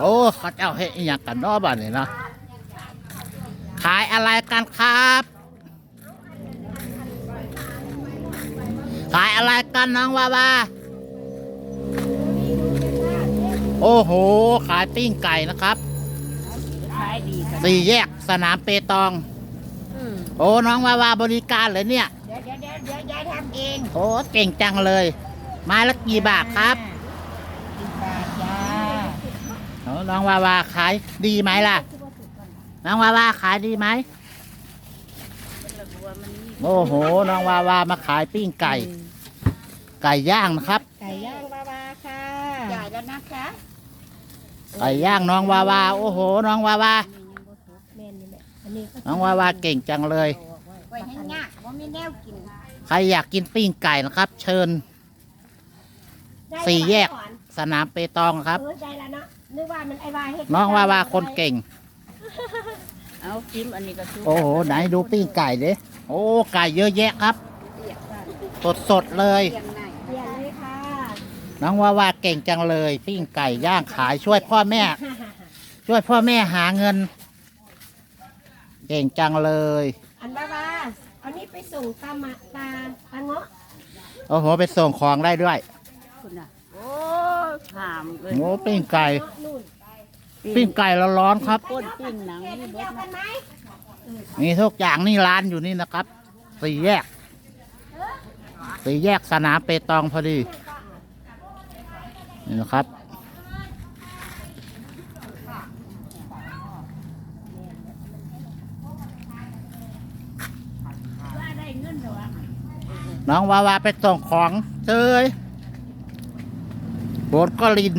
โอ้เขาเจ้าเฮ็ดอหย่างกันเนอบ้านนี่เนาะขายอะไรกันครับ ขายอะไรกันน้องวาวาโอ้โห ขายปิ้งไก่นะครับ ขายดีกันสี่แยกสนามเปตอง อืมโอ้น้องวาวาบริการเลยเนี่ย เดี๋ยวเดี๋ยวเดี๋ยวเดี๋ยวยายทำเอง โอ้เก่งจังเลย ไมาละกี่บาทครับสิบบาทจ้า โอ้ น้องวาวาขายดีไหมล่ะ น้องวาวาขายดีไหมโอ้โห น้องวาวามาขายปิ้งไก่ ไก่ย่างนะครับ ไก่ย่างบาวาค่ะจ่ายแล้วนะคะไก่ย่างน้องวาวา โอ้โห น้องวาวา แม่นนี่แหละอันนี้ก็น้องวาวาเก่งจังเลย ไว้ให้ยากว่ามีแนวกินใครอยากกินปิ้งไก่นะครับ เชิญสี่แยก สนามเปตองครับ เออใจแล้วเนาะ นึกว่ามันไอ้วายเฮ็ดน้องวาวาคนเก่ง เอาจิ้มอันนี้ก็ซุปโอ้โหไหนดูปิ้งไก่ดิโอ้ไก่เยอะแยะครับ สดสดๆเลยเปลี่ยนไหนเปลี่ยนเลยค่ะน้องวาวาเก่งจังเลยปิ้งไก่ย่างขายช่วยพ่อแม่ ช่วยพ่อแม่หาเงิน เก่งจังเลย อันบาวาเอานี่ไปส่งตามะตาตาเงาะโอ้โหไปส่งของได้ด้วยคุณน่ะโอ้ถามเลยโอ้ปิ้งไก่เงาะนู่น ปิ้งไก่ร้อนๆครับ ก้นปิ้งหนังนี่เบิดนะมีทุกอย่างนี่ร้านอยู่นี่นะครับ สี่แยก สี่แยกสนามเปตองพอดี นี่นะครับว่าได้เงินเหรอวะน้องวาวาไปส่งของเจยโบนก็ลิน